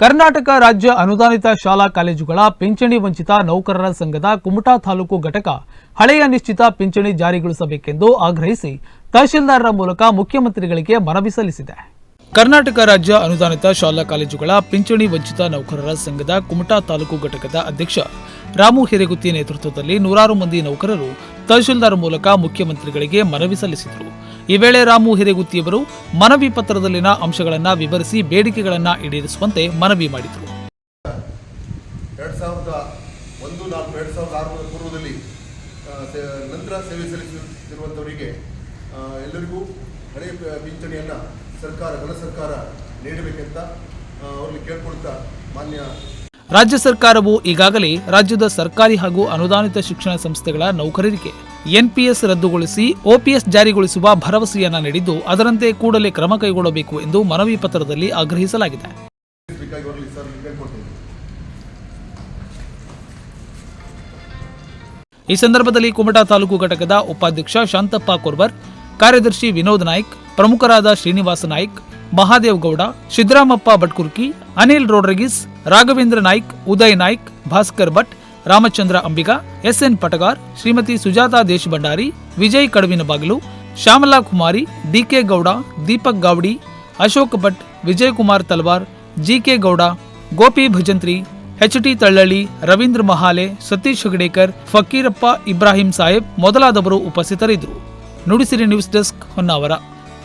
ಕರ್ನಾಟಕ ರಾಜ್ಯ ಅನುದಾನಿತ ಶಾಲಾ ಕಾಲೇಜುಗಳ ಪಿಂಚಣಿ ವಂಚಿತ ನೌಕರರ ಸಂಘದ ಕುಮಟಾ ತಾಲೂಕು ಘಟಕ ಹಳೆಯ ನಿಶ್ಚಿತ ಪಿಂಚಣಿ ಜಾರಿಗೊಳಿಸಬೇಕೆಂದು ಆಗ್ರಹಿಸಿ ತಹಶೀಲ್ದಾರರ ಮೂಲಕ ಮುಖ್ಯಮಂತ್ರಿಗಳಿಗೆ ಮನವಿ ಸಲ್ಲಿಸಿದೆ. ಕರ್ನಾಟಕ ರಾಜ್ಯ ಅನುದಾನಿತ ಶಾಲಾ ಕಾಲೇಜುಗಳ ಪಿಂಚಣಿ ವಂಚಿತ ನೌಕರರ ಸಂಘದ ಕುಮಟಾ ತಾಲೂಕು ಘಟಕದ ಅಧ್ಯಕ್ಷ ರಾಮು ಹಿರೇಗುತ್ತಿ ನೇತೃತ್ವದಲ್ಲಿ ನೂರಾರು ಮಂದಿ ನೌಕರರು ತಹಶೀಲ್ದಾರ್ ಮೂಲಕ ಮುಖ್ಯಮಂತ್ರಿಗಳಿಗೆ ಮನವಿ ಸಲ್ಲಿಸಿದರು. ಈ ವೇಳೆ ರಾಮು ಹಿರೇಗುತ್ತಿಯವರು ಮನವಿ ಪತ್ರದಲ್ಲಿನ ಅಂಶಗಳನ್ನು ವಿವರಿಸಿ ಬೇಡಿಕೆಗಳನ್ನು ಈಡೇರಿಸುವಂತೆ ಮನವಿ ಮಾಡಿದರು. ಎರಡು ಸಾವಿರದ ಒಂದು ನಾಲ್ಕು ಎರಡು ಸಾವಿರದ ಆರರ ಪೂರ್ವದಲ್ಲಿ ನಂತರ ಸೇವೆ ಸಲ್ಲಿಸುತ್ತಿರುವಂಥವರಿಗೆ ಎಲ್ಲರಿಗೂ ಹಳೆ ಪಿಂಚಣಿಯನ್ನು ಸರ್ಕಾರ ಘನ ಸರ್ಕಾರ ನೀಡಬೇಕಂತ ಅವ್ರಲ್ಲಿ ಕೇಳ್ಕೊಳ್ತಾ ಮಾನ್ಯ ರಾಜ್ಯ ಸರ್ಕಾರವು ಈಗಾಗಲೇ ರಾಜ್ಯದ ಸರ್ಕಾರಿ ಹಾಗೂ ಅನುದಾನಿತ ಶಿಕ್ಷಣ ಸಂಸ್ಥೆಗಳ ನೌಕರರಿಗೆ ಎನ್ಪಿಎಸ್ ರದ್ದುಗೊಳಿಸಿ ಒಪಿಎಸ್ ಜಾರಿಗೊಳಿಸುವ ಭರವಸೆಯನ್ನ ನೀಡಿದ್ದು ಅದರಂತೆ ಕೂಡಲೇ ಕ್ರಮ ಕೈಗೊಳ್ಳಬೇಕು ಎಂದು ಮನವಿ ಪತ್ರದಲ್ಲಿ ಆಗ್ರಹಿಸಲಾಗಿದೆ. ಈ ಸಂದರ್ಭದಲ್ಲಿ ಕುಮಟಾ ತಾಲೂಕು ಘಟಕದ ಉಪಾಧ್ಯಕ್ಷ ಶಾಂತಪ್ಪ ಕೊರ್ವರ್, ಕಾರ್ಯದರ್ಶಿ ವಿನೋದ್ ನಾಯ್ಕ್, ಪ್ರಮುಖರಾದ Srinivasa Naik, Mahadev Gowda, Siddaramappa Bhatkurki, Anil Rodrigues, Raghavendra Naik, Uday Naik, Bhaskar Bhat Ramachandra Ambiga, SN Patagar, Shrimati Sujata Deshbhandari, Vijay Kadavina Bagilu, Shyamala Kumari, DK Gowda, Deepak Gavadi, Ashok Bhat, Vijay Kumar Talwar, GK Gowda, Gopi Bhajantri H T Tallalli, Ravindra Mahale, Satish Hegdekar, Fakirappa Ibrahim Saheb ಮೊದಲಾದವರು ಉಪಸ್ಥಿತರಿದ್ದರು. Nudisiri news desk Honnavar.